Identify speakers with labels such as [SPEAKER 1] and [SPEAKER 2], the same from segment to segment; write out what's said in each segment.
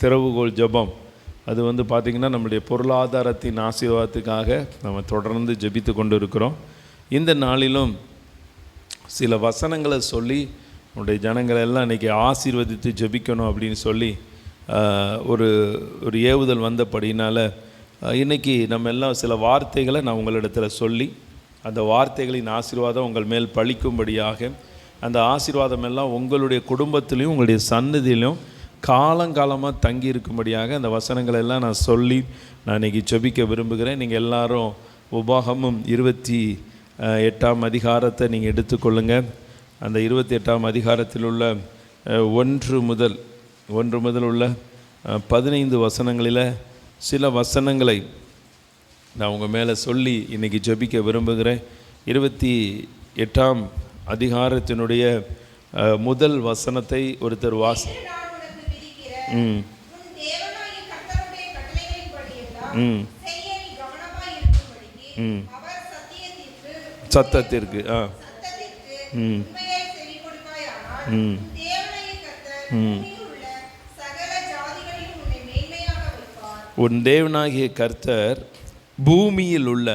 [SPEAKER 1] திறவுகோல் ஜெபம். அது வந்து பார்த்திங்கன்னா நம்முடைய பொருளாதாரத்தின் ஆசீர்வாதத்துக்காக நம்ம தொடர்ந்து ஜபித்து கொண்டு இருக்கிறோம் இந்த நாளிலும் சில வசனங்களை சொல்லி நம்முடைய ஜனங்களை எல்லாம் இன்றைக்கி ஆசீர்வதித்து ஜெபிக்கணும் அப்படின்னு சொல்லி ஒரு ஒரு ஏவுதல் வந்தபடினால் இன்றைக்கி இன்னைக்கு நம்ம எல்லாம் சில வார்த்தைகளை நான் உங்களிடத்தில் சொல்லி அந்த வார்த்தைகளின் ஆசீர்வாதம் உங்கள் மேல் பழிக்கும்படியாக அந்த ஆசீர்வாதம் எல்லாம் உங்களுடைய குடும்பத்திலையும் உங்களுடைய சன்னதியிலும் காலங்காலமாக தங்கி இருக்கும்படியாக அந்த வசனங்களை எல்லாம் நான் சொல்லி நான் இன்னைக்கு செபிக்க விரும்புகிறேன். நீங்கள் எல்லாரும் உபாகமும் இருபத்தி எட்டாம் அதிகாரத்தை நீங்கள் எடுத்துக்கொள்ளுங்கள் அந்த இருபத்தி எட்டாம் அதிகாரத்தில் உள்ள ஒன்று முதல் ஒன்று முதல் உள்ள பதினைந்து வசனங்களில் சில வசனங்களை நான் உங்கள் மேலே சொல்லி இன்றைக்கி ஜபிக்க விரும்புகிறேன். இருபத்தி எட்டாம் அதிகாரத்தினுடைய முதல் வசனத்தை ஒருத்தர்
[SPEAKER 2] வாச
[SPEAKER 1] ம் ம் ம்.
[SPEAKER 2] அவர் சத்தியத்திற்கு
[SPEAKER 1] சத்தத்திற்கு ஆ ம். ம்.
[SPEAKER 2] உன் தேவனாகிய கர்த்தர் பூமியில் உள்ள சகல ஜாதிகளிலும் உன்னை மேன்மையாக வைப்பார்
[SPEAKER 1] உன் தேவனாகிய கர்த்தர் பூமியில் உள்ள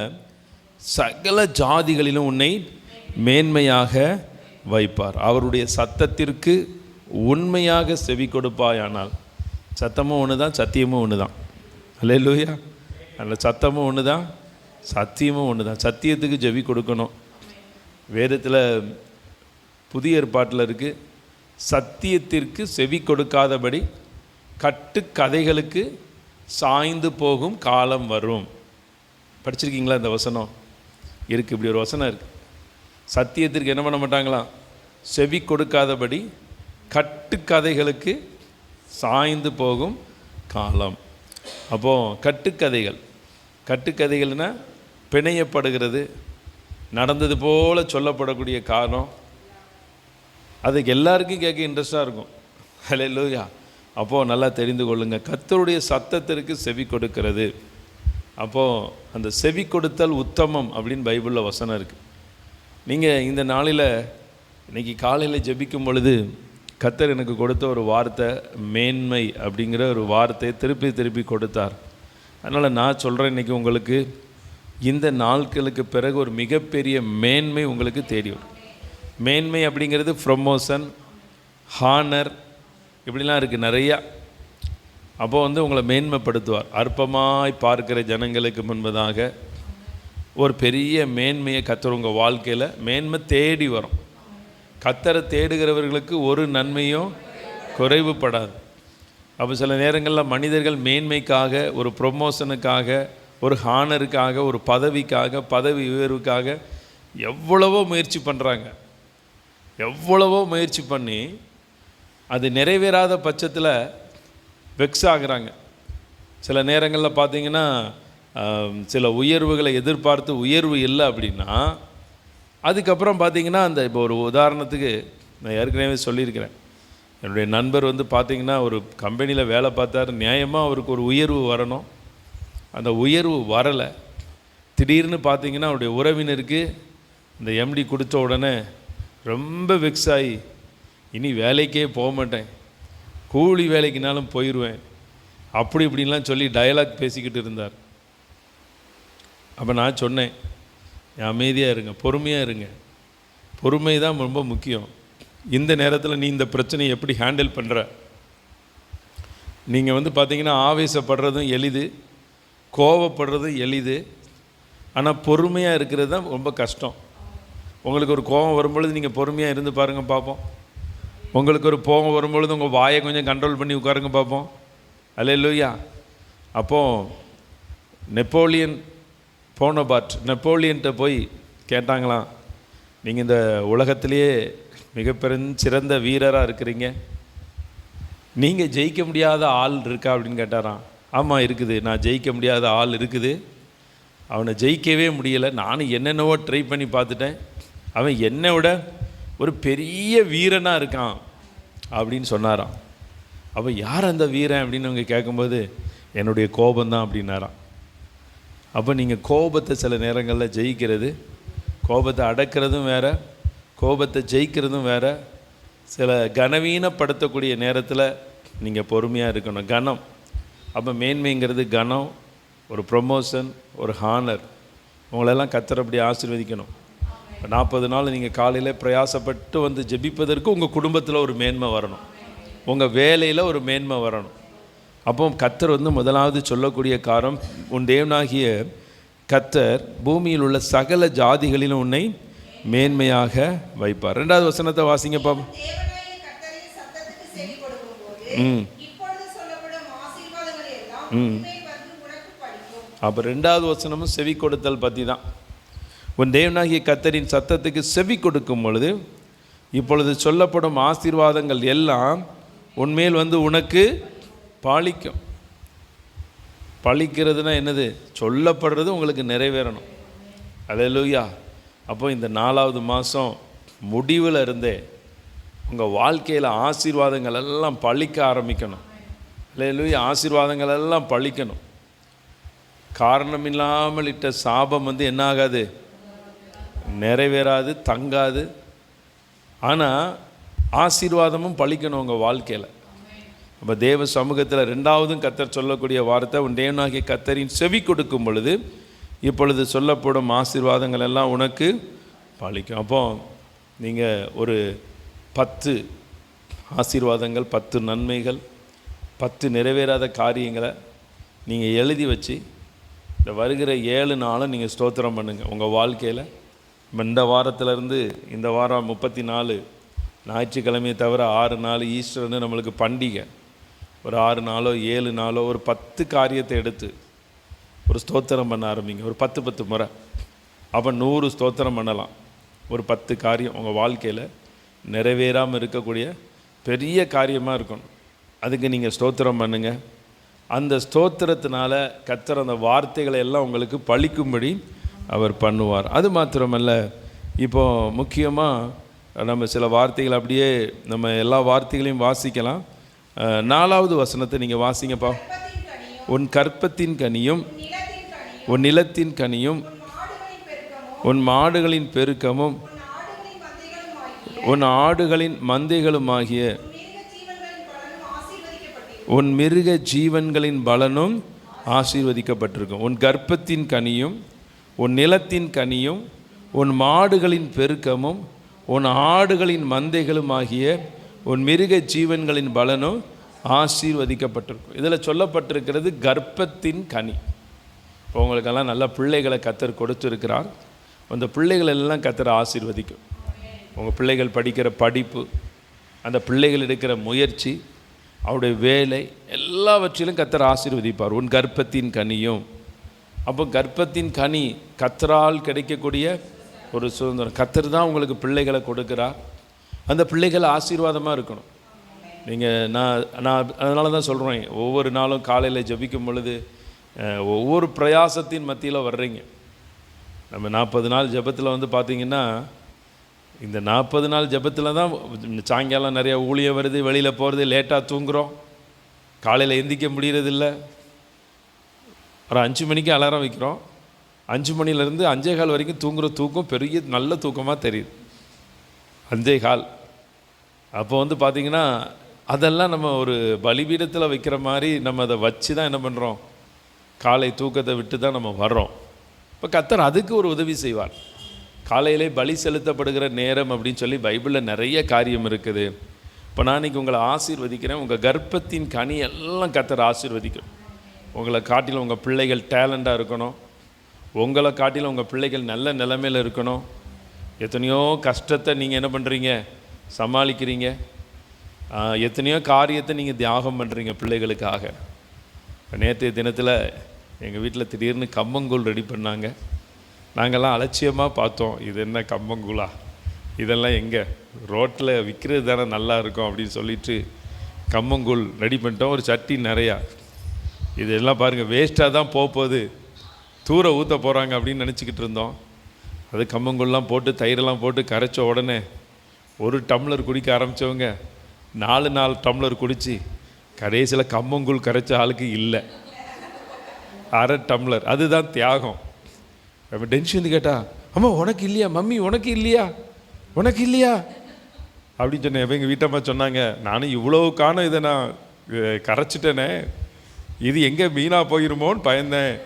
[SPEAKER 1] சகல ஜாதிகளிலும் உன்னை மேன்மையாக வைப்பார் அவருடைய சத்தத்திற்கு உண்மையாக செவி கொடுப்பாயானால் சத்தமும் ஒன்று தான் சத்தியமும் ஒன்று தான் அல்ல லூயா அந்த சத்தமும் ஒன்று தான் சத்தியமும் ஒன்று தான் சத்தியத்துக்கு ஜெவி கொடுக்கணும். வேதத்தில் புதிய ஏற்பாட்டில் இருக்குது சத்தியத்திற்கு செவி கொடுக்காதபடி கட்டுக்கதைகளுக்கு சாய்ந்து போகும் காலம் வரும். படிச்சிருக்கீங்களா இந்த வசனம்? இருக்குது இப்படி ஒரு வசனம் இருக்குது சத்தியத்திற்கு என்ன பண்ண மாட்டாங்களாம்? செவி கொடுக்காதபடி கட்டுக்கதைகளுக்கு சாய்ந்து போகும் காலம். அப்போது கட்டுக்கதைகள். கட்டுக்கதைகள்னால் பிணையப்படுகிறது. நடந்தது போல சொல்லப்படக்கூடிய காலம் அதுக்கு எல்லாருக்கும் கேட்க இன்ட்ரெஸ்டாக இருக்கும். ஹலே லூயா அப்போது நல்லா தெரிந்து கொள்ளுங்கள் கத்தருடைய சத்தத்திற்கு செவி கொடுக்கிறது. அப்போது அந்த செவி கொடுத்தல் உத்தமம் அப்படின்னு பைபிளில் வசனம் இருக்குது நீங்கள் இந்த நாளில் இன்னைக்கு காலையில் ஜெபிக்கும் பொழுது கத்தர் எனக்கு கொடுத்த ஒரு வார்த்தை மேன்மை அப்படிங்கிற ஒரு வார்த்தையை திருப்பி திருப்பி கொடுத்தார். அதனால் நான் சொல்கிறேன் இன்றைக்கி உங்களுக்கு இந்த நாட்களுக்கு பிறகு ஒரு மிகப்பெரிய மேன்மை உங்களுக்கு தேடி வரும். மேன்மை அப்படிங்கிறது ப்ரொமோஷன் ஹானர் இப்படிலாம் இருக்குது நிறையா. அப்போது வந்து உங்களை மேன்மைப்படுத்துவார். அற்பமாய் பார்க்கிற ஜனங்களுக்கு முன்பதாக ஒரு பெரிய மேன்மையை கத்துற உங்கள் வாழ்க்கையில் மேன்மை தேடி வரும். கத்தரை தேடுகிறவர்களுக்கு ஒரு நன்மையும் குறைவுபடாது. அப்போ சில நேரங்களில் மனிதர்கள் மேன்மைக்காக ஒரு ப்ரொமோஷனுக்காக ஒரு ஹானருக்காக ஒரு பதவிக்காக பதவி உயர்வுக்காக எவ்வளவோ முயற்சி பண்ணுறாங்க எவ்வளவோ முயற்சி பண்ணி அது நிறைவேறாத பட்சத்தில் வெக்ஸ் ஆகுறாங்க. சில நேரங்களில் பார்த்தீங்கன்னா சில உயர்வுகளை எதிர்பார்த்து உயர்வு இல்லை அப்படின்னா அதுக்கப்புறம் பார்த்திங்கன்னா அந்த இப்போ ஒரு உதாரணத்துக்கு நான் ஏற்கனவே சொல்லியிருக்கிறேன். என்னுடைய நண்பர் வந்து பார்த்திங்கன்னா ஒரு கம்பெனியில் வேலை பார்த்தாரு. நியாயமாக அவருக்கு ஒரு உயர்வு வரணும். அந்த உயர்வு வரலை. திடீர்னு பார்த்திங்கன்னா அவருடைய உறவினருக்கு இந்த எம்டி கொடுத்த உடனே ரொம்ப வெக்ஸ் ஆகி இனி வேலைக்கே போக மாட்டேன். கூலி வேலைக்குனாலும் போயிடுவேன் அப்படி இப்படின்லாம் சொல்லி டயலாக் பேசிக்கிட்டு இருந்தார். அப்போ நான் சொன்னேன் அமைதியாக இருங்க பொறுமையாக இருங்க. பொறுமை தான் ரொம்ப முக்கியம். இந்த நேரத்தில் நீ இந்த பிரச்சனையை எப்படி ஹேண்டில் பண்ணுற நீங்கள் வந்து பார்த்தீங்கன்னா ஆவேசப்படுறதும் எளிது கோவப்படுறதும் எளிது. ஆனால் பொறுமையாக இருக்கிறது தான் ரொம்ப கஷ்டம். உங்களுக்கு ஒரு கோபம் வரும்பொழுது நீங்கள் பொறுமையாக இருந்து பாருங்கள் பார்ப்போம் உங்களுக்கு ஒரு கோபம் வரும்பொழுது உங்கள் வாயை கொஞ்சம் கண்ட்ரோல் பண்ணி உட்காருங்க பார்ப்போம் அல்ல இல்லையா அப்போது நெப்போலியன் போனபாட் நெப்போலியன்ட்ட போய் கேட்டாங்களாம் நீங்கள் இந்த உலகத்திலேயே மிகப்பெரும் சிறந்த வீரராக இருக்கிறீங்க. நீங்கள் ஜெயிக்க முடியாத ஆள் இருக்கா? அப்படின்னு கேட்டாராம். ஆமாம் இருக்குது. நான் ஜெயிக்க முடியாத ஆள் இருக்குது. அவனை ஜெயிக்கவே முடியலை. நானும் என்னென்னவோ ட்ரை பண்ணி பார்த்துட்டேன். அவன் என்னை விட ஒரு பெரிய வீரனாக இருக்கான். அப்படின்னு சொன்னாராம். அப்போ யார் அந்த வீரன்? அப்படின்னு அவங்க கேட்கும்போது என்னுடைய கோபந்தான் அப்படின்னாராம். அப்போ நீங்கள் கோபத்தை சில நேரங்களில் ஜெயிக்கிறது கோபத்தை அடக்கிறதும் வேறு கோபத்தை ஜெயிக்கிறதும் வேறு சில கனவீனப்படுத்தக்கூடிய நேரத்தில் நீங்கள் பொறுமையாக இருக்கணும். கனம். அப்போ மேன்மைங்கிறது கனம் ஒரு ப்ரொமோஷன் ஒரு ஹானர் உங்களெல்லாம் கத்தர் ஆசிர்வதிக்கணும். இப்போ நாற்பது நாள் நீங்கள் காலையில் பிரயாசப்பட்டு வந்து ஜெபிப்பதற்கு உங்கள் குடும்பத்தில் ஒரு மேன்மை வரணும். உங்கள் வேலையில் ஒரு மேன்மை வரணும். அப்போ கத்தர் வந்து முதலாவது சொல்லக்கூடிய காரம் உன் தேவனாகிய கத்தர் பூமியில் உள்ள சகல ஜாதிகளிலும் உன்னை மேன்மையாக வைப்பார். ரெண்டாவது வசனத்தை வாசிங்க பாப்போம்.
[SPEAKER 2] தேவனாகிய கர்த்தரின் சத்தத்துக்கு செவி கொடுக்கும்போது
[SPEAKER 1] ம். ம். அப்போ ரெண்டாவது வசனமும் செவி கொடுத்தல் பற்றி தான். உன் தேவனாகிய கத்தரின் சத்தத்துக்கு செவி கொடுக்கும் பொழுது இப்பொழுது சொல்லப்படும் ஆசீர்வாதங்கள் எல்லாம் உன்மேல் வந்து உனக்கு பாலிக்கும். பழிக்கிறதுனா என்னது? சொல்லப்படுறது உங்களுக்கு நிறைவேறணும். அல்லேலூயா. அப்போ இந்த நாலாவது மாதம் முடிவில் இருந்தே உங்கள் வாழ்க்கையில் ஆசீர்வாதங்கள் எல்லாம் பழிக்க ஆரம்பிக்கணும். அலையலூயா ஆசீர்வாதங்கள் எல்லாம் பழிக்கணும். காரணம் இல்லாமல் இட்ட சாபம் வந்து என்ன ஆகாது நிறைவேறாது தங்காது. ஆனால் ஆசீர்வாதமும் பழிக்கணும் உங்கள் வாழ்க்கையில். அப்போ தேவ சமூகத்தில் ரெண்டாவதும் கத்தர் சொல்லக்கூடிய வார்த்தை உன் தேவனாகிய கத்தரின் செவி கொடுக்கும் பொழுது இப்பொழுது சொல்லப்படும் ஆசீர்வாதங்கள் எல்லாம் உனக்கு பழிக்கும் அப்போ நீங்கள் ஒரு பத்து ஆசீர்வாதங்கள் பத்து நன்மைகள் பத்து நிறைவேறாத காரியங்களை நீங்கள் எழுதி வச்சு இந்த வருகிற ஏழு நாளும் நீங்கள் ஸ்தோத்திரம் பண்ணுங்கள் உங்கள் வாழ்க்கையில் இந்த வாரத்திலேருந்து இந்த வாரம் முப்பத்தி நாலு ஞாயிற்றுக்கிழமையை தவிர ஆறு நாள் ஈஸ்டர்னு நம்மளுக்கு பண்டிகை. ஒரு ஆறு நாளோ ஏழு நாளோ ஒரு பத்து காரியத்தை எடுத்து ஒரு ஸ்தோத்திரம் பண்ண ஆரம்பிங்க. ஒரு பத்து பத்து முறை. அப்போ நூறு ஸ்தோத்திரம் பண்ணலாம். ஒரு பத்து காரியம் உங்கள் வாழ்க்கையில் நிறைவேறாமல் இருக்கக்கூடிய பெரிய காரியமாக இருக்கணும். அதுக்கு நீங்கள் ஸ்தோத்திரம் பண்ணுங்கள் அந்த ஸ்தோத்திரத்தினால கத்துற அந்த வார்த்தைகளை எல்லாம் உங்களுக்கு பழிக்கும்படி அவர் பண்ணுவார். அது மாத்திரமல்ல இப்போது முக்கியமாக நம்ம சில வார்த்தைகள் அப்படியே நம்ம எல்லா வார்த்தைகளையும் வாசிக்கலாம். நாலாவது வசனத்தை நீங்கள் வாசிங்கப்பா. உன் கற்பத்தின் கனியும் உன் நிலத்தின் கனியும்
[SPEAKER 2] உன் மாடுகளின் பெருக்கமும்
[SPEAKER 1] உன்
[SPEAKER 2] ஆடுகளின் மந்தைகளுமாகிய
[SPEAKER 1] உன்
[SPEAKER 2] மிருக ஜீவன்களின் பலனும்
[SPEAKER 1] உன் மிருக ஜீவன்களின் பலனும் ஆசீர்வதிக்கப்பட்டிருக்கும். உன் கர்ப்பத்தின் கனியும் உன் நிலத்தின் கனியும் உன் மாடுகளின் பெருக்கமும் உன் ஆடுகளின் மந்தைகளும் ஆகிய உன் மிருக ஜீவன்களின் பலனும் ஆசீர்வதிக்கப்பட்டிருக்கும். இதில் சொல்லப்பட்டிருக்கிறது கர்ப்பத்தின் கனி. இப்போ உங்களுக்கெல்லாம் நல்ல பிள்ளைகளை கத்தர் கொடுத்துருக்கிறார். அந்த பிள்ளைகள் எல்லாம் கத்தர் ஆசீர்வதிக்கும். உங்கள் பிள்ளைகள் படிக்கிற படிப்பு அந்த பிள்ளைகள் எடுக்கிற முயற்சி அவருடைய வேலை எல்லாவற்றிலும் கத்தர் ஆசீர்வதிப்பார். உன் கர்ப்பத்தின் கனியும். அப்போ கர்ப்பத்தின் கனி கத்தரால் கிடைக்கக்கூடிய ஒரு சுதந்திரம். கத்தர் தான் உங்களுக்கு பிள்ளைகளை கொடுக்குறார். அந்த பிள்ளைகள் ஆசீர்வாதமாக இருக்கணும். நீங்கள் நான் நான் அதனால தான் சொல்கிறேன் ஒவ்வொரு நாளும் காலையில் ஜபிக்கும் பொழுது ஒவ்வொரு பிரயாசத்தின் மத்தியில் வர்றீங்க. நம்ம நாற்பது நாள் ஜெபத்தில் வந்து பார்த்தீங்கன்னா இந்த நாற்பது நாள் ஜெபத்தில் தான் சாயங்காலம் நிறையா ஊழியம் வருது வெளியில் போகிறது லேட்டாக தூங்குறோம். காலையில் எந்திக்க முடியறதில்ல. ஒரு அஞ்சு மணிக்கு அலாரம் வைக்கிறோம். அஞ்சு மணிலேருந்து அஞ்சே கால் வரைக்கும் தூங்குகிற தூக்கம் பெரிய நல்ல தூக்கமாக தெரியுது. அஞ்சே கால் அப்போ வந்து பார்த்திங்கன்னா அதெல்லாம் நம்ம ஒரு பலிபீடத்தில் வைக்கிற மாதிரி நம்ம அதை வச்சு தான் என்ன பண்ணுறோம் காலை தூக்கத்தை விட்டு தான் நம்ம வர்றோம். இப்போ கத்தர் அதுக்கு ஒரு உதவி செய்வார். காலையிலே பலி செலுத்தப்படுகிற நேரம் அப்படின்னு சொல்லி பைபிளில் நிறைய காரியம் இருக்குது. இப்போ நான் இன்றைக்கி உங்களை ஆசீர்வதிக்கிறேன். உங்கள் கர்ப்பத்தின் கனி எல்லாம் கத்தர் ஆசீர்வதிக்கும். உங்களை காட்டிலும் உங்கள் பிள்ளைகள் டேலண்ட்டாக இருக்கணும். உங்களை காட்டிலும் உங்கள் பிள்ளைகள் நல்ல நிலைமையில் இருக்கணும். எத்தனையோ கஷ்டத்தை நீங்கள் என்ன பண்ணுறீங்க சமாளிக்கிறீங்க. எத்தனையோ காரியத்தை நீங்கள் தியாகம் பண்ணுறீங்க பிள்ளைகளுக்காக. நேற்றைய தினத்தில் எங்கள் வீட்டில் திடீர்னு கம்பங்கூழ் ரெடி பண்ணாங்க. நாங்கள்லாம் அலட்சியமாக பார்த்தோம் இது என்ன கம்பங்கூழா இதெல்லாம் எங்கே? ரோட்டில் விற்கிறது தானே நல்லா இருக்கும் அப்படின்னு சொல்லிட்டு கம்பங்கூழ் ரெடி பண்ணிட்டோம் ஒரு சட்டி நிறையா. இதெல்லாம் பாருங்கள் வேஸ்ட்டாக தான் போக போகுது. தூர ஊற்ற போகிறாங்க அப்படின்னு நினச்சிக்கிட்டு இருந்தோம். அது கம்பங்கூழ்லாம் போட்டு தயிரெல்லாம் போட்டு கரைச்ச உடனே ஒரு டம்ளர் குடிக்க ஆரம்பித்தவங்க நாலு நாலு டம்ளர் குடித்து கடைசியில் கம்மங்கூழ் கரைச்ச ஆளுக்கு இல்லை. அரை டம்ளர். அதுதான் தியாகம். நம்ம டென்ஷன் கேட்டா அம்மா உனக்கு இல்லையா? மம்மி உனக்கு இல்லையா? உனக்கு இல்லையா? அப்படின்னு சொன்னேன். எங்கள் வீட்டம்மா சொன்னாங்க நானும் இவ்வளோ காணம் இதை நான் கரைச்சிட்டேனே. இது எங்கே வீணாக போயிருமோன்னு பயந்தேன்.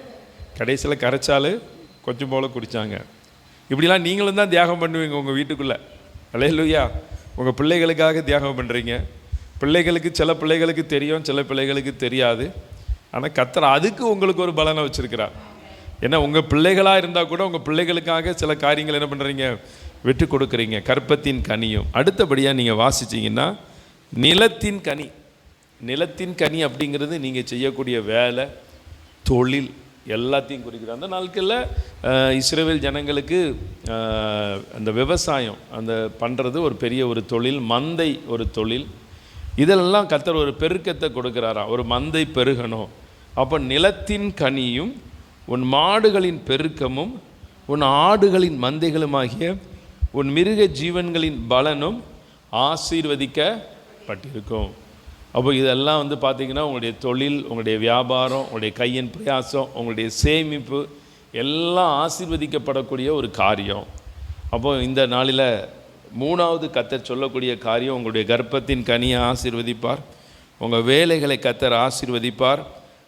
[SPEAKER 1] கடைசியில் கரைச்சாலும் கொஞ்சம் போல் குடித்தாங்க இப்படிலாம் நீங்களும் தான் தியாகம் பண்ணுவீங்க உங்கள் வீட்டுக்குள்ளே. அலையலுயா உங்கள் பிள்ளைகளுக்காக தியாகம் பண்ணுறீங்க பிள்ளைகளுக்கு சில பிள்ளைகளுக்கு தெரியும் சில பிள்ளைகளுக்கு தெரியாது. ஆனால் கத்தர் அதுக்கு உங்களுக்கு ஒரு பலனை வச்சுருக்கிறார். ஏன்னா உங்கள் பிள்ளைகளாக இருந்தால் கூட உங்கள் பிள்ளைகளுக்காக சில காரியங்கள் என்ன பண்ணுறீங்க விட்டு கொடுக்குறீங்க. கற்பத்தின் கனியும். அடுத்தபடியாக நீங்கள் வாசிச்சிங்கன்னா நிலத்தின் கனி. நிலத்தின் கனி அப்படிங்கிறது நீங்கள் செய்யக்கூடிய வேலை தொழில். எல்லாத்தையும் குறிக்கிற அந்த நாட்களில் இஸ்ரேவேல் ஜனங்களுக்கு அந்த விவசாயம் அந்த பண்ணுறது ஒரு பெரிய ஒரு தொழில் மந்தை ஒரு தொழில். இதெல்லாம் கர்த்தர் ஒரு பெருக்கத்தை கொடுக்குறாராம் ஒரு மந்தை பெருகணும். அப்போ நிலத்தின் கனியும் உன் மாடுகளின் பெருக்கமும் உன் ஆடுகளின் மந்தைகளுமாகிய உன் மிருக ஜீவன்களின் பலனும் ஆசீர்வதிக்கப்பட்டிருக்கும். அப்போ இதெல்லாம் வந்து பார்த்தீங்கன்னா உங்களுடைய தொழில் உங்களுடைய வியாபாரம் உங்களுடைய கையின் பிரயாசம் உங்களுடைய சேமிப்பு எல்லாம் ஆசீர்வதிக்கப்படக்கூடிய ஒரு காரியம். அப்போ இந்த நாளில் மூணாவது கத்தர் சொல்லக்கூடிய காரியம் உங்களுடைய கர்ப்பத்தின் கனியை ஆசீர்வதிப்பார். உங்கள் வேலைகளை கத்தர் ஆசீர்வதிப்பார்.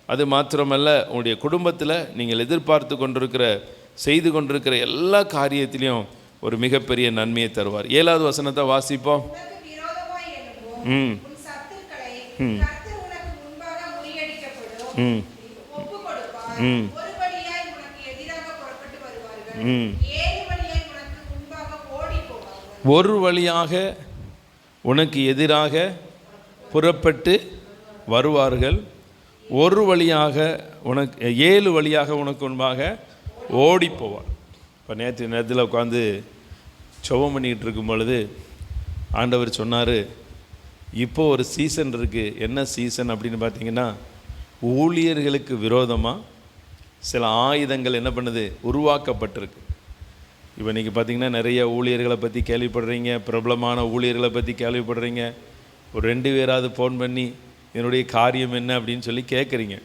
[SPEAKER 1] அது மாத்திரமல்ல உங்களுடைய குடும்பத்தில் நீங்கள் எதிர்பார்த்து கொண்டிருக்கிற செய்து கொண்டிருக்கிற எல்லா காரியத்திலையும் ஒரு மிகப்பெரிய நன்மையை தருவார். ஏழாவது வசனத்தை வாசிப்போம். ம்.
[SPEAKER 2] ஒரு
[SPEAKER 1] வழியாக உனக்கு எதிராக புறப்பட்டு வருவார்கள். ஒரு வழியாக உனக்கு ஏழு வழியாக உனக்கு முன்பாக ஓடி போவார் இப்போ நேற்று நேரத்தில் உட்காந்து சுபம் பண்ணிக்கிட்டு இருக்கும் பொழுது ஆண்டவர் சொன்னார் இப்போது ஒரு சீசன் இருக்குது என்ன சீசன் அப்படின்னு பார்த்தீங்கன்னா ஊழியர்களுக்கு விரோதமாக சில ஆயுதங்கள் என்ன பண்ணுது? உருவாக்கப்பட்டிருக்கு. இப்போ இன்றைக்கி பார்த்தீங்கன்னா நிறைய ஊழியர்களை பற்றி கேள்விப்படுறீங்க. பிரபலமான ஊழியர்களை பற்றி கேள்விப்படுறீங்க. ஒரு ரெண்டு பேராவது ஃபோன் பண்ணி என்னுடைய காரியம் என்ன? அப்படின்னு சொல்லி கேட்குறீங்க.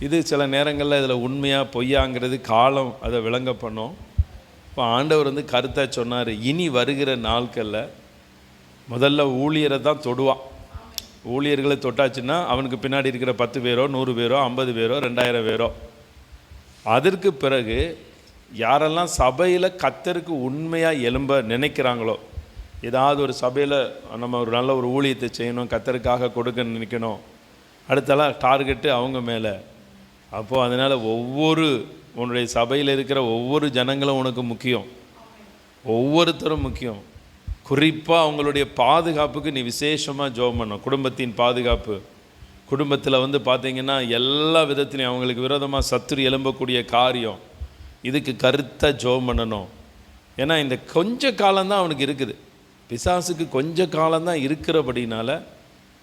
[SPEAKER 1] இது சில நேரங்களில் இதில் உண்மையாக பொய்யாங்கிறது காலம் அதை விளங்க பண்ணோம். இப்போ ஆண்டவர் வந்து கருத்தாக சொன்னார். இனி வருகிற நாட்களில் முதல்ல ஊழியரை தான் தொடுவான். ஊழியர்களை தொட்டாச்சுன்னா அவனுக்கு பின்னாடி இருக்கிற பத்து பேரோ நூறு பேரோ ஐம்பது பேரோ ரெண்டாயிரம் பேரோ. அதற்கு பிறகு யாரெல்லாம் சபையில் கத்தருக்கு உண்மையாக எலும்ப நினைக்கிறாங்களோ ஏதாவது ஒரு சபையில் நம்ம ஒரு நல்ல ஒரு ஊழியத்தை செய்யணும் கத்தருக்காக கொடுக்க நினைக்கணும். அடுத்தலாம் டார்கெட்டு அவங்க மேலே. அப்போது அதனால் ஒவ்வொரு உன்னுடைய சபையில் இருக்கிற ஒவ்வொரு ஜனங்களும் உனக்கு முக்கியம். ஒவ்வொருத்தரும் முக்கியம். குறிப்பாக அவங்களுடைய பாதுகாப்புக்கு நீ விசேஷமாக ஜோம் பண்ணணும். குடும்பத்தின் பாதுகாப்பு. குடும்பத்தில் வந்து பார்த்தீங்கன்னா எல்லா விதத்திலையும் அவங்களுக்கு விரோதமாக சத்துரு எலும்பக்கூடிய காரியம். இதுக்கு கருத்தாக ஜோம் பண்ணணும். ஏன்னா இந்த கொஞ்ச காலம்தான் அவனுக்கு இருக்குது. பிசாசுக்கு கொஞ்ச காலம்தான் இருக்கிறபடினால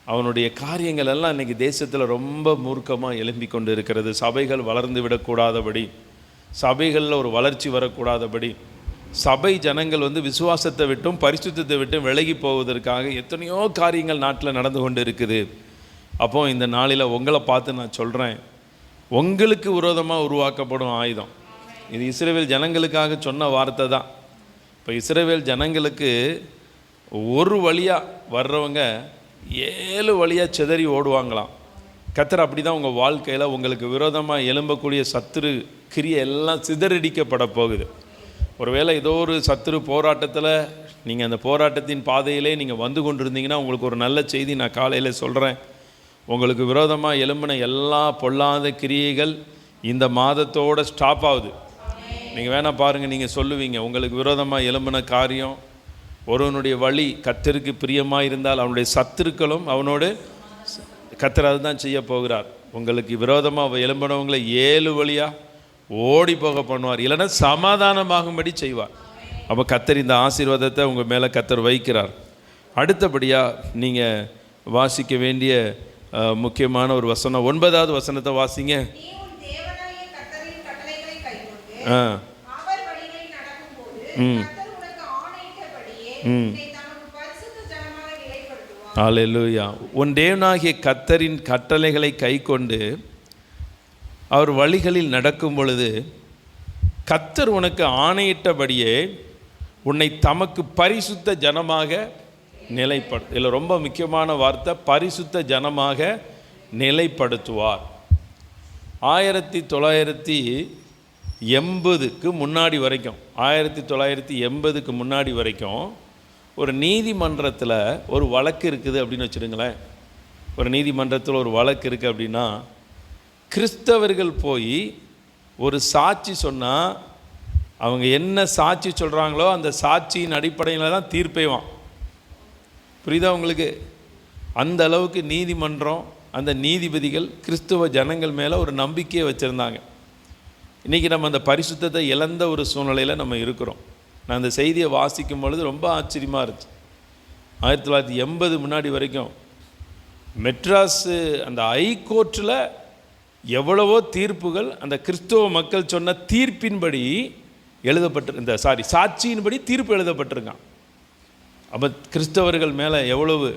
[SPEAKER 1] அவனுடைய காரியங்கள் எல்லாம் இன்னைக்கு தேசத்தில் ரொம்ப மூர்க்கமாக எழும்பி கொண்டு இருக்கிறது. சபைகள் வளர்ந்து விடக்கூடாதபடி. சபைகளில் ஒரு வளர்ச்சி வரக்கூடாதபடி. சபை ஜனங்கள் வந்து விசுவாசத்தை விட்டும் பரிசுத்தத்தை விட்டும் விலகி போவதற்காக எத்தனையோ காரியங்கள் நாட்டில் நடந்து கொண்டு இருக்குது அப்போது இந்த நாளில் உங்களை பார்த்து நான் சொல்கிறேன் உங்களுக்கு விரோதமாக உருவாக்கப்படும் ஆயுதம். இது இஸ்ரேவேல் ஜனங்களுக்காக சொன்ன வார்த்தை தான். இப்போ இஸ்ரேவேல் ஜனங்களுக்கு ஒரு வழியாக வர்றவங்க ஏழு வழியாக சிதறி ஓடுவாங்களாம். கத்தர் அப்படி தான் உங்கள் வாழ்க்கையில் உங்களுக்கு விரோதமாக எழும்பக்கூடிய சத்துரு கிரியை எல்லாம் சிதறடிக்கப்பட போகுது. ஒருவேளை ஏதோ ஒரு சத்துரு போராட்டத்தில் நீங்கள் அந்த போராட்டத்தின் பாதையிலே நீங்கள் வந்து கொண்டிருந்தீங்கன்னா உங்களுக்கு ஒரு நல்ல செய்தி நான் காலையில் சொல்கிறேன் உங்களுக்கு விரோதமாக எழும்பின எல்லா பொல்லாத கிரியைகள் இந்த மாதத்தோட ஸ்டாப் ஆகுது. நீங்கள் வேணால் பாருங்கள் நீங்கள் சொல்லுவீங்க உங்களுக்கு விரோதமாக எலும்பின காரியம் ஒருவனுடைய வழி கத்தருக்கு பிரியமாக இருந்தால் அவனுடைய சத்துருக்களும் அவனோடு கத்தர் அதுதான் செய்ய போகிறார். உங்களுக்கு விரோதமாக எலும்பினவங்களை ஏழு வழியாக ஓடி போக பண்ணுவார். இல்லைன்னா சமாதானமாகும்படி செய்வார். அப்போ கத்தர் இந்த ஆசீர்வாதத்தை உங்கள் மேலே கத்தர் வைக்கிறார். அடுத்தபடியாக நீங்கள் வாசிக்க வேண்டிய முக்கியமான ஒரு வசனம் ஒன்பதாவது வசனத்தை வாசிங்க.
[SPEAKER 2] உன் தேவனாகிய கட்டளைகளை
[SPEAKER 1] ஆ. ம். ம்.
[SPEAKER 2] உன்னை
[SPEAKER 1] உன் தேவனாகிய கத்தரின் கட்டளைகளை கைக்கொண்டு அவர் வழிகளில் நடக்கும் பொழுது கத்தர் உனக்கு ஆணையிட்டபடியே உன்னை தமக்கு பரிசுத்த ஜனமாக நிலைப்படு இதில் ரொம்ப முக்கியமான வார்த்தை பரிசுத்த ஜனமாக நிலைப்படுத்துவார். ஆயிரத்தி தொள்ளாயிரத்தி எண்பதுக்கு முன்னாடி வரைக்கும் ஆயிரத்தி தொள்ளாயிரத்தி எண்பதுக்கு முன்னாடி வரைக்கும் ஒரு நீதிமன்றத்தில் ஒரு வழக்கு இருக்குது அப்படின்னு வச்சுடுங்களேன் ஒரு நீதிமன்றத்தில் ஒரு வழக்கு இருக்குது அப்படின்னா கிறிஸ்தவர்கள் போய் ஒரு சாட்சி சொன்னால் அவங்க என்ன சாட்சி சொல்கிறாங்களோ அந்த சாட்சியின் அடிப்படையில் தான் தீர்ப்பேவான் புரியுதா உங்களுக்கு? அந்த அளவுக்கு நீதிமன்றம் அந்த நீதிபதிகள் கிறிஸ்துவ ஜனங்கள் மேலே ஒரு நம்பிக்கையை வச்சுருந்தாங்க. இன்றைக்கி நம்ம அந்த பரிசுத்தத்தை இழந்த ஒரு சூழ்நிலையில் நம்ம இருக்கிறோம். நான் அந்த செய்தியை வாசிக்கும் பொழுது ரொம்ப ஆச்சரியமாக இருந்துச்சு. ஆயிரத்தி தொள்ளாயிரத்தி எண்பது முன்னாடி வரைக்கும் மெட்ராஸு அந்த ஹைகோர்ட்டில் எவ்வளவோ தீர்ப்புகள் அந்த கிறிஸ்துவ மக்கள் சொன்ன தீர்ப்பின்படி எழுதப்பட்டு இந்த சாரி சாட்சியின்படி தீர்ப்பு எழுதப்பட்டிருக்கான். அப்போ கிறிஸ்தவர்கள் மேலே எவ்வளவு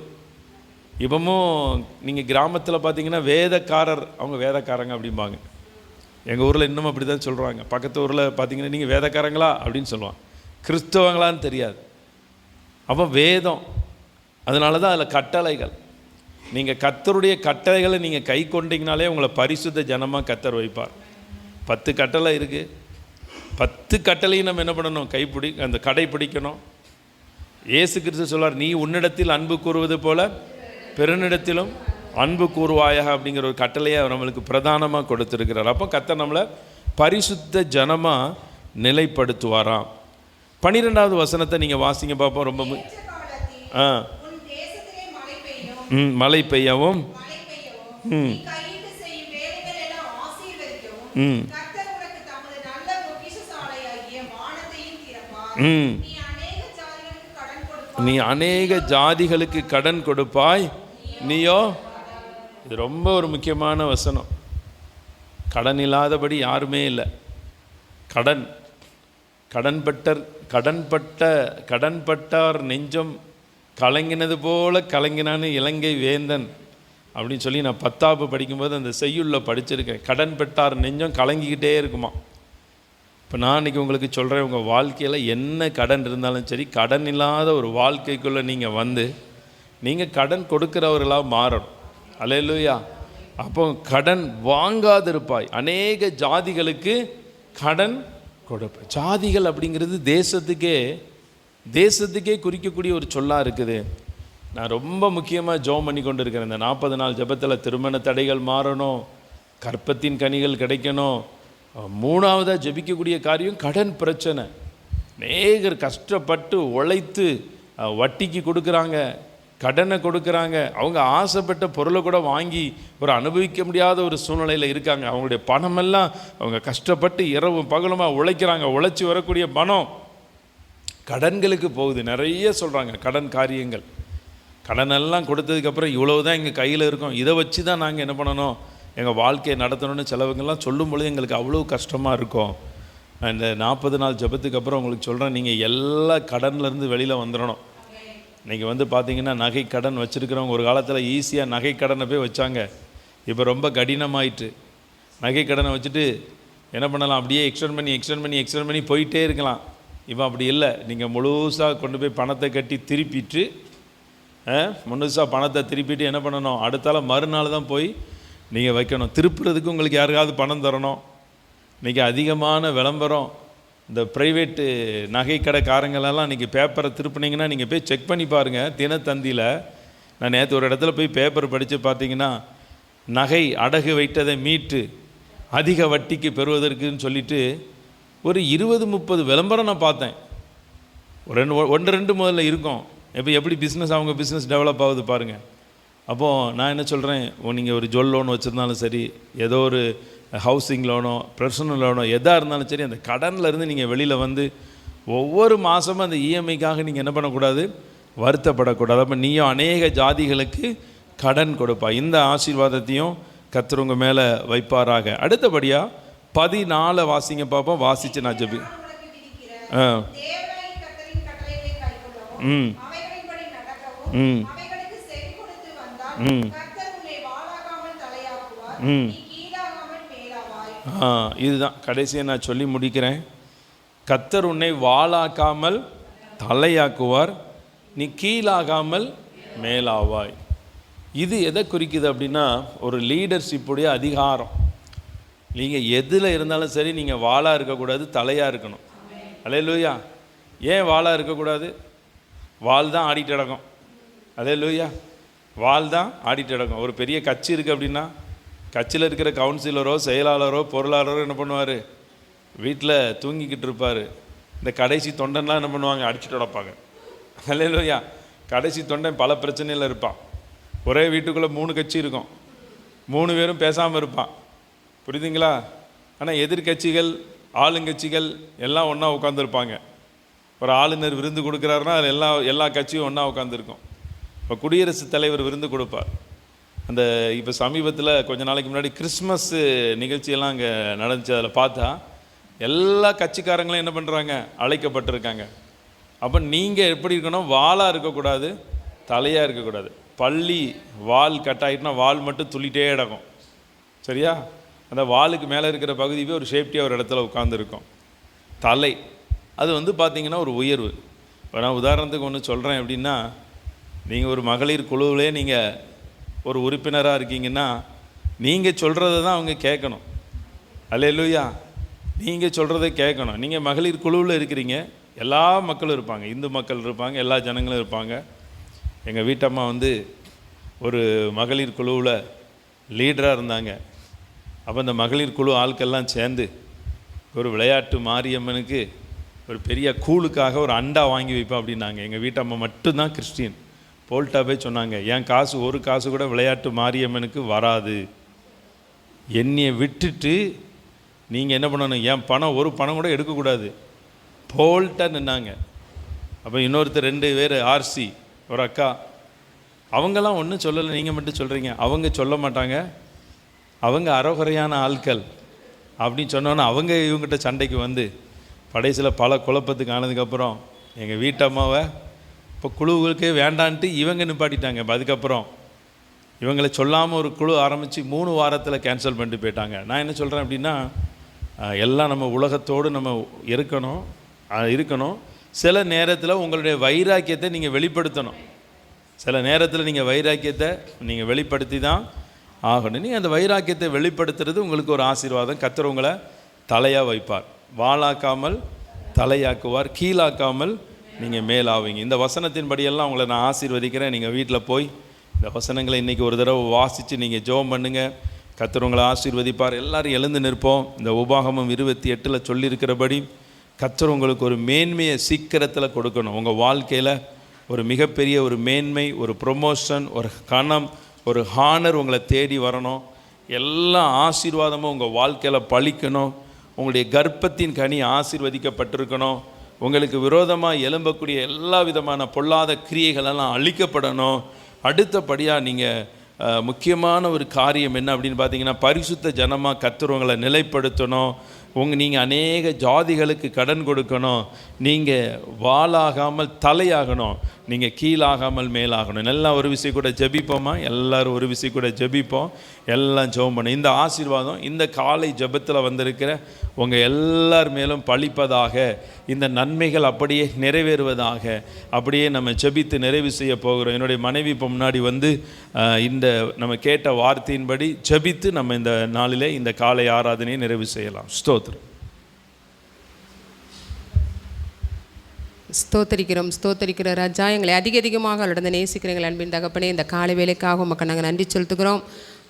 [SPEAKER 1] இப்பவும் நீங்கள் கிராமத்தில் பார்த்தீங்கன்னா வேதக்காரர் அவங்க வேதக்காரங்க அப்படிம்பாங்க. எங்கள் ஊரில் இன்னும் அப்படி தான் சொல்கிறாங்க பக்கத்து ஊரில் பார்த்தீங்கன்னா நீங்கள் வேதக்காரங்களா அப்படின்னு சொல்லுவான் கிறிஸ்தவங்களான்னு தெரியாது. அப்போ வேதம் அதனால தான் அதில் கட்டளைகள். நீங்கள் கத்தருடைய கட்டளைகளை நீங்கள் கை கொண்டீங்கனாலே உங்களை பரிசுத்த ஜனமாக கத்தர் வைப்பார். பத்து கட்டளை இருக்குது பத்து கட்டளையும் நம்ம என்ன பண்ணணும்? கைப்பிடி அந்த கடைப்பிடிக்கணும். இயேசு கிறிஸ்து சொல்வார் நீ உன்னிடத்தில் அன்பு கூறுவது போல பெருநிடத்திலும் அன்பு கூறுவாயாக அப்படிங்கிற ஒரு கட்டளையை நம்மளுக்கு பிரதானமாக கொடுத்துருக்கிறார். அப்போ கத்தர் நம்மளை பரிசுத்த ஜனமாக நிலைப்படுத்துவாராம். பன்னிரெண்டாவது வசனத்தை நீங்கள் வாசிங்க பார்ப்போம். ரொம்ப ஆ
[SPEAKER 2] உன் தேசத்திலே மழை பெய்யும்
[SPEAKER 1] ம் மழை பெய்யவும். ம்.
[SPEAKER 2] ம்.
[SPEAKER 1] ம்.
[SPEAKER 2] நீ அநேக ஜாதிகளுக்கு கடன் கொடுப்பாய்.
[SPEAKER 1] நீயோ? இது ரொம்ப ஒரு முக்கியமான வசனம். கடன் இல்லாதபடி யாருமே இல்லை. கடன். கடன்பட்டர் கடன்பட்ட கடன்பட்டார் நெஞ்சம் கலங்கினது போல கலங்கினான்னு இலங்கை வேந்தன் அப்படின்னு சொல்லி நான் பத்தாப்பு படிக்கும்போது அந்த செய்யுள்ள படிச்சிருக்கேன். கடன் பெற்றார் நெஞ்சம் கலங்கிக்கிட்டே இருக்குமா. இப்போ நான் இன்றைக்கி உங்களுக்கு சொல்கிறேன் உங்கள் வாழ்க்கையில் என்ன கடன் இருந்தாலும் சரி கடன் இல்லாத ஒரு வாழ்க்கைக்குள்ளே நீங்கள் வந்து நீங்கள் கடன் கொடுக்குறவர்களாக மாறணும். அல்லேலூயா. அப்போ கடன் வாங்காதிருப்பாய். அநேக ஜாதிகளுக்கு கடன் கொடுப்பேன் ஜாதிகள் அப்படிங்கிறது தேசத்துக்கே தேசத்துக்கே குறிக்கக்கூடிய ஒரு சொல்லாக இருக்குது. நான் ரொம்ப முக்கியமாக ஜெபம் பண்ணி கொண்டு இருக்கிறேன் இந்த நாற்பது நாள் ஜெபத்தில் திருமண தடைகள் மாறணும் கற்பத்தின் கனிகள் கிடைக்கணும். மூணாவதாக ஜெபிக்கக்கூடிய காரியம் கடன் பிரச்சனை. நேகர் கஷ்டப்பட்டு உழைத்து வட்டிக்கு கொடுக்குறாங்க கடனை கொடுக்குறாங்க. அவங்க ஆசைப்பட்ட பொருளை கூட வாங்கி ஒரு அனுபவிக்க முடியாத ஒரு சூழ்நிலையில் இருக்காங்க. அவங்களுடைய பணமெல்லாம் அவங்க கஷ்டப்பட்டு இரவும் பகலுமாக உழைக்கிறாங்க. உழைச்சி வரக்கூடிய பணம். கடன்களுக்கு போகுது. நிறைய சொல்கிறாங்க கடன் காரியங்கள். கடனெல்லாம் கொடுத்ததுக்கப்புறம் இவ்வளவு தான் எங்கள் கையில் இருக்கும். இதை வச்சு தான் நாங்கள் என்ன பண்ணணும்? எங்கள் வாழ்க்கையை நடத்தணும்னு செலவுங்கள்லாம் சொல்லும் பொழுது எங்களுக்கு அவ்வளோ கஷ்டமாக இருக்கும். இந்த நாற்பது நாள் ஜெபத்துக்கு அப்புறம் உங்களுக்கு சொல்கிறேன் நீங்கள் எல்லா கடன்லேருந்து வெளியில் வந்துடணும் இன்றைக்கி வந்து பார்த்தீங்கன்னா நகை கடன் வச்சுருக்கிறவங்க ஒரு காலத்தில் ஈஸியாக நகை கடனை போய் வச்சாங்க. இப்போ ரொம்ப கடினமாயிட்டு. நகை கடனை வச்சுட்டு என்ன பண்ணலாம்? அப்படியே எக்ஸ்டெண்ட் பண்ணி எக்ஸ்டெண்ட் பண்ணி எக்ஸ்டெண்ட் பண்ணி போயிட்டே இருக்கலாம். இவன் அப்படி இல்லை. நீங்கள் முழுசாக கொண்டு போய் பணத்தை கட்டி திருப்பிட்டு முழுசாக பணத்தை திருப்பிட்டு என்ன பண்ணணும்? அடுத்தால மறுநாள் தான் போய் நீங்கள் வைக்கணும். திருப்புறதுக்கு உங்களுக்கு யாருக்காவது பணம் தரணும். இன்றைக்கி அதிகமான விளம்பரம். இந்த ப்ரைவேட்டு நகை கடைக்காரங்களெல்லாம் இன்றைக்கி பேப்பரை திருப்பினீங்கன்னா நீங்கள் போய் செக் பண்ணி பாருங்கள் தினத்தந்தியில் நான் நேற்று ஒரு இடத்துல போய் பேப்பர் படித்து பார்த்தீங்கன்னா நகை அடகு வைத்ததை மீட்டு அதிக வட்டிக்கு பெறுவதற்குன்னு சொல்லிவிட்டு ஒரு இருபது முப்பது விளம்பரம் நான் பார்த்தேன். ஒரு ரெண்டு ஒன்று ரெண்டு முதல்ல இருக்கும். இப்போ எப்படி பிஸ்னஸ் அவங்க பிஸ்னஸ் டெவலப் ஆகுது பாருங்கள் அப்போது நான் என்ன சொல்கிறேன் நீங்கள் ஒரு ஜுவல் லோன் வச்சுருந்தாலும் சரி ஏதோ ஒரு ஹவுசிங் லோனோ பர்சனல் லோனோ எதாக இருந்தாலும் சரி அந்த கடன்லேருந்து நீங்கள் வெளியில் வந்து ஒவ்வொரு மாதமும் அந்த இஎம்ஐக்காக நீங்கள் என்ன பண்ணக்கூடாது? வருத்தப்படக்கூடாது. அப்போ நீயும் அநேக ஜாதிகளுக்கு கடன் கொடுப்பா. இந்த ஆசீர்வாதத்தையும் கத்துறவங்க மேலே வைப்பாராக. அடுத்தபடியாக பதினாலை வாசிங்க பார்ப்போம் வாசிச்சு நான் ஜெபி ஆ. ம். ம். ம். ம். ஆ இதுதான். கடைசியாக நான் சொல்லி முடிக்கிறேன். கத்தர் உன்னை வாளாக்காமல் தலையாக்குவார். நீ கீழாகாமல் மேலாவாய். இது எதை குறிக்குது அப்படின்னா ஒரு லீடர்ஷிப்புடைய அதிகாரம். நீங்கள் எதில் இருந்தாலும் சரி நீங்கள் வாளாக இருக்கக்கூடாது தலையாக இருக்கணும். அலே லூயா ஏன் வாளாக இருக்கக்கூடாது? வால் தான் ஆடிட்டு அடக்கும் அதே லூயா வால் தான் ஆடிட்டு அடக்கும் ஒரு பெரிய கட்சி இருக்குது அப்படின்னா கட்சியில் இருக்கிற கவுன்சிலரோ செயலாளரோ பொருளாளரோ என்ன பண்ணுவார்? வீட்டில் தூங்கிக்கிட்டு இருப்பார். இந்த கடைசி தொண்டன்லாம் என்ன பண்ணுவாங்க? அடிச்சுட்டு கிடப்பாங்க. அல்ல லூயா கடைசி தொண்டன் பல பிரச்சனையில் இருப்பான். ஒரே வீட்டுக்குள்ளே மூணு கட்சி இருக்கும். மூணு பேரும் பேசாமல் இருப்பான். புரியுதுங்களா? ஆனால் எதிர்க்கட்சிகள் ஆளுங்கட்சிகள் எல்லாம் ஒன்றா உட்காந்துருப்பாங்க ஒரு ஆளுநர் விருந்து கொடுக்குறாருன்னா அது எல்லா எல்லா கட்சியும் ஒன்றா உட்காந்துருக்கும் இப்போ குடியரசுத் தலைவர் விருந்து கொடுப்பார். அந்த இப்போ சமீபத்தில் கொஞ்ச நாளைக்கு முன்னாடி கிறிஸ்மஸ் நிகழ்ச்சியெல்லாம் அங்கே நடந்துச்சு. அதில் பார்த்தா எல்லா கட்சிக்காரங்களும் என்ன பண்ணுறாங்க அழைக்கப்பட்டிருக்காங்க. அப்போ நீங்கள் எப்படி இருக்கணும்? வாளாக இருக்கக்கூடாது தலையாக இருக்கக்கூடாது. பள்ளி வால் கட்டாயிட்டுனா வால் மட்டும் துள்ளிட்டே கிடக்கும். சரியா? அந்த வாலுக்கு மேலே இருக்கிற பகுதியே ஒரு சேஃப்டியாக ஒரு இடத்துல உட்காந்துருக்கும் தலை. அது வந்து பார்த்திங்கன்னா ஒரு உயர்வு. இப்போ நான் உதாரணத்துக்கு ஒன்று சொல்கிறேன் அப்படின்னா நீங்கள் ஒரு மகளிர் குழுவிலே நீங்கள் ஒரு உறுப்பினராக இருக்கீங்கன்னா நீங்கள் சொல்கிறத தான் அவங்க கேட்கணும். அல்லேலூயா. நீங்கள் சொல்கிறத கேட்கணும். நீங்கள் மகளிர் குழுவில் இருக்கிறீங்க. எல்லா மக்களும் இருப்பாங்க. இந்து மக்கள் இருப்பாங்க எல்லா ஜனங்களும் இருப்பாங்க. எங்கள் வீட்டம்மா வந்து ஒரு மகளிர் குழுவில் லீடராக இருந்தாங்க. அப்போ இந்த மகளிர் குழு ஆட்கள்லாம் சேர்ந்து ஒரு விளையாட்டு மாரியம்மனுக்கு ஒரு பெரிய கூழுக்காக ஒரு அண்டா வாங்கி வைப்போம் அப்படின்னாங்க. எங்கள் வீட்டம்மா மட்டும்தான் கிறிஸ்டின் போல்ட்டா போய் சொன்னாங்க என் காசு ஒரு காசு கூட விளையாட்டு மாரியம்மனுக்கு வராது. என்னையை விட்டுட்டு நீங்கள் என்ன பண்ணணும்? என் பணம் ஒரு பணம் கூட எடுக்கக்கூடாது. போல்ட்டாக நின்னாங்க. அப்போ இன்னொருத்தர் ரெண்டு பேர் ஆர்சி ஒரு அக்கா. அவங்கெல்லாம் ஒன்றும் சொல்லலை. நீங்கள் மட்டும் சொல்கிறீங்க அவங்க சொல்ல மாட்டாங்க. அவங்க அறகுறையான ஆட்கள் அப்படின்னு சொன்னோன்னே அவங்க இவங்ககிட்ட சண்டைக்கு வந்து கடைசியில் பல குழப்பத்துக்கு ஆனதுக்கப்புறம் எங்கள் வீட்டம்மாவை இப்போ குழுவுகளுக்கே வேண்டான்ட்டு இவங்க நிப்பாட்டிட்டாங்க. இப்போ அதுக்கப்புறம் இவங்களை சொல்லாமல் ஒரு குழு ஆரம்பித்து மூணு வாரத்தில் கேன்சல் பண்ணிட்டு போயிட்டாங்க. நான் என்ன சொல்கிறேன் அப்படின்னா எல்லாம் நம்ம உலகத்தோடு நம்ம இருக்கணும். இருக்கணும். சில நேரத்தில் உங்களுடைய வைராக்கியத்தை நீங்கள் வெளிப்படுத்தணும். சில நேரத்தில் நீங்கள் வைராக்கியத்தை நீங்கள் வெளிப்படுத்தி தான் ஆகணும். நீங்கள் அந்த வைராக்கியத்தை வெளிப்படுத்துறது உங்களுக்கு ஒரு ஆசீர்வாதம். கர்த்தர் உங்களை தலையாக வைப்பார். வாளாக்காமல் தலையாக்குவார். கீழாக்காமல் நீங்கள் மேலாவீங்க. இந்த வசனத்தின் படியெல்லாம் உங்களை நான் ஆசீர்வதிக்கிறேன். நீங்கள் வீட்டில் போய் இந்த வசனங்களை இன்றைக்கி ஒரு தடவை வாசித்து நீங்கள் ஜோம் பண்ணுங்கள் கத்துறவங்களை ஆசீர்வதிப்பார். எல்லாரும் எழுந்து நிற்போம். இந்த உபாகமம் இருபத்தி எட்டில் சொல்லியிருக்கிறபடி கர்த்தர் உங்களுக்கு ஒரு மேன்மையை சீக்கிரத்தில் கொடுக்கணும். உங்கள் வாழ்க்கையில் ஒரு மிகப்பெரிய ஒரு மேன்மை ஒரு ப்ரொமோஷன் ஒரு கணம் ஒரு ஹானர் உங்களை தேடி வரணும். எல்லா ஆசீர்வாதமும் உங்கள் வாழ்க்கையில் பழிக்கணும். உங்களுடைய கர்ப்பத்தின் கனி ஆசீர்வதிக்கப்பட்டிருக்கணும். உங்களுக்கு விரோதமாக எழும்பக்கூடிய எல்லா விதமான பொல்லாத கிரியைகளெல்லாம் அழிக்கப்படணும். அடுத்தபடியாக நீங்கள் முக்கியமான ஒரு காரியம் என்ன அப்படின்னு பார்த்தீங்கன்னா பரிசுத்த ஜனமாக கத்துறவங்களை நிலைப்படுத்தணும். உங்கள் நீங்கள் அநேக ஜாதிகளுக்கு கடன் கொடுக்கணும். நீங்கள் வாளாகாமல் தலையாகணும். நீங்கள் கீழாகாமல் மேலாகணும். எல்லாம் ஒரு விஷயம் கூட ஜெபிப்போமா? எல்லோரும் ஒரு விஷயம் கூட ஜெபிப்போம். எல்லாம் ஜெபம் பண்ணும். இந்த ஆசீர்வாதம் இந்த காலை ஜெபத்தில் வந்திருக்கிற உங்கள் எல்லார் மேலும் பழிப்பதாக இந்த நன்மைகள் அப்படியே நிறைவேறுவதாக அப்படியே நம்ம ஜெபித்து நிறைவு செய்ய போகிறோம். என்னுடைய மனைவி இப்போ முன்னாடி வந்து இந்த நம்ம கேட்ட வார்த்தையின்படி ஜெபித்து நம்ம இந்த நாளிலே இந்த காலை ஆராதனையை நிறைவு செய்யலாம். ஸ்தோத்
[SPEAKER 3] ஸ்தோத்தரிக்கிறோம் ஸ்தோத்தரிக்கிற ராஜா எங்களை அதிக அதிகமாக நடந்து நேசிக்கிறீங்கள் அன்பின் தகப்பனே. இந்த காலை வேலைக்காக உமக்கு நாங்கள் நன்றி செலுத்துகிறோம்.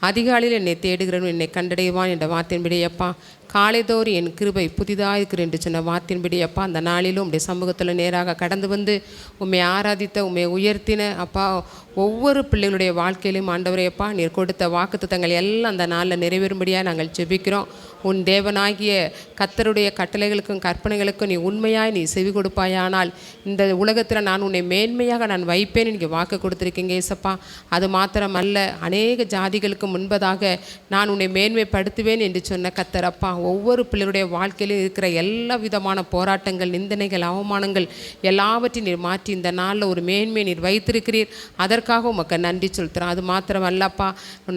[SPEAKER 3] அதிகாலையில் என்னை தேடுகிறவன் என்னை கண்டடைவான் என்ற வார்த்தையின்படி அப்பா. காலைதோறு என் கிருபை புதிதாக இருக்கிற என்று சொன்ன வார்த்தையின்படி அப்பா. அந்த நாளிலும் உடைய சமூகத்தில் நேராக கடந்து வந்து உண்மை ஆராதித்த உண்மை உயர்த்தின அப்பா. ஒவ்வொரு பிள்ளைகளுடைய வாழ்க்கையிலும் ஆண்டவரையப்பா நீர் கொடுத்த வாக்குத்தங்கள் எல்லாம் அந்த நாளில் நிறைவேறும்படியாக நாங்கள் ஜெபிக்கிறோம். உன் தேவனாகிய கத்தருடைய கட்டளைகளுக்கும் கற்பனைகளுக்கும் நீ உண்மையாய் நீ செவி கொடுப்பாயானால் இந்த உலகத்தில் நான் உன்னை மேன்மையாக நான் வைப்பேன் நீங்கள் வாக்கு கொடுத்துருக்கீங்க ஏசப்பா. அது மாத்திரமல்ல அநேக ஜாதிகளுக்கு முன்பதாக நான் உன்னை மேன்மைப்படுத்துவேன் என்று சொன்ன கத்தரப்பா ஒவ்வொரு பிள்ளைகளுடைய வாழ்க்கையிலும் இருக்கிற எல்லா விதமான போராட்டங்கள் நிந்தனைகள் அவமானங்கள் எல்லாவற்றையும் நீர் மாற்றி இந்த நாளில் ஒரு மேன்மை நீர் வைத்திருக்கிறீர். அதற்காக உமக்கு நன்றி சொல்கிறேன் அது மாத்திரமல்லப்பா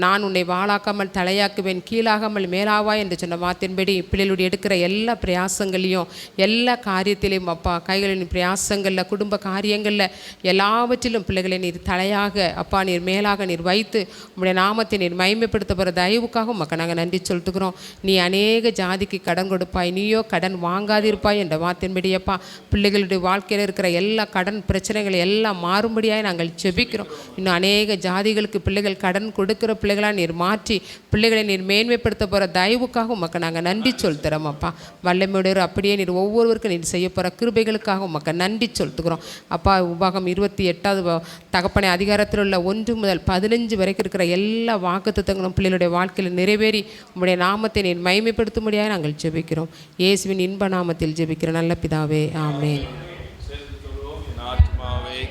[SPEAKER 3] நான் உன்னை வாழாக்காமல் தலையாக்குவேன் கீழாகாமல் மேலாவா என்று சொன்ன வார்த்தையின்படி பிள்ளைகளுடைய எடுக்கிற எல்லா பிரயாசங்களையும் எல்லா காரியத்திலையும் அப்பா கைகளின் பிரயாசங்களில் குடும்ப காரியங்களில் எல்லாவற்றிலும் பிள்ளைகளை நீர் தலையாக அப்பா நீர் மேலாக நீர் வைத்து உங்களுடைய நாமத்தை நீர் மயமைப்படுத்த போகிற தயவுக்காக மக்கள் நாங்கள் நன்றி சொல்லிட்டுக்கிறோம் நீ அநேக ஜாதிக்கு கடன் கொடுப்பாய் நீயோ கடன் வாங்காதிருப்பாய் என்ற வார்த்தையின்படி அப்பா பிள்ளைகளுடைய வாழ்க்கையில் இருக்கிற எல்லா கடன் பிரச்சனைகள் எல்லாம் மாறும்படியாக நாங்கள் ஜெபிக்கிறோம். இன்னும் அநேக ஜாதிகளுக்கு பிள்ளைகள் கடன் கொடுக்கிற பிள்ளைகளாக நீர் மாற்றி பிள்ளைகளை நீர் மேன்மைப்படுத்த போகிற தயவுக்காக உமக்கு நாங்கள் நன்றி சொல் அப்பா. வல்லமையுடையவர் அப்படியே நீர் ஒவ்வொருவருக்கும் நீர் செய்ய போகிற கிருபைகளுக்காக உமக்கு நன்றி சொல்த்துக்கிறோம் அப்பா உபாகம் இருபத்தி எட்டாவது வ- தகப்பனை அதிகாரத்தில் உள்ள ஒன்று முதல் பதினஞ்சு வரைக்கும் இருக்கிற எல்லா வாக்குத்தங்களும் பிள்ளைகளுடைய வாழ்க்கையில் நிறைவேறி உங்களுடைய நாமத்தை நீர் மகிமைப்படுத்தும்படியாக நாங்கள் ஜெபிக்கிறோம். இயேசுவின் இன்ப நாமத்தில் ஜெபிக்கிற நல்ல பிதாவே ஆமேன்.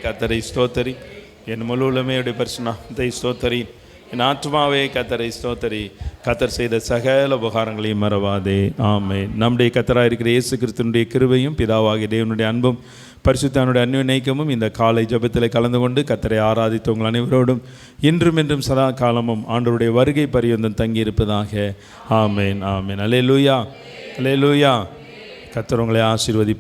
[SPEAKER 1] கத்தரை ஸ்தோத்தரி. என் முழு உலமையுடைய பரிசுநாமத்தை ஸ்தோத்தரி. என் ஆத்மாவே கத்தரை ஸ்தோத்தரி. கத்தர் செய்த சகல உபகாரங்களையும் மறவாதே. ஆமே நம்முடைய கத்தராக இருக்கிற இயேசு கிறிஸ்தனுடைய கிருவையும் பிதாவாகிய தேவனுடைய அன்பும் பரிசுத்தானுடைய அந்நியநைக்கமும் இந்த காலை ஜெபத்தில் கலந்து கொண்டு கத்தரை ஆராதித்த உங்கள் அனைவரோடும் இன்றும் என்றும் சதா காலமும் ஆண்டவருடைய வருகை பரியந்தம் தங்கியிருப்பதாக ஆமேன். ஆமேன். அலே லூயா அலே லூயா கத்தர் உங்களை ஆசீர்வதிப்பார்.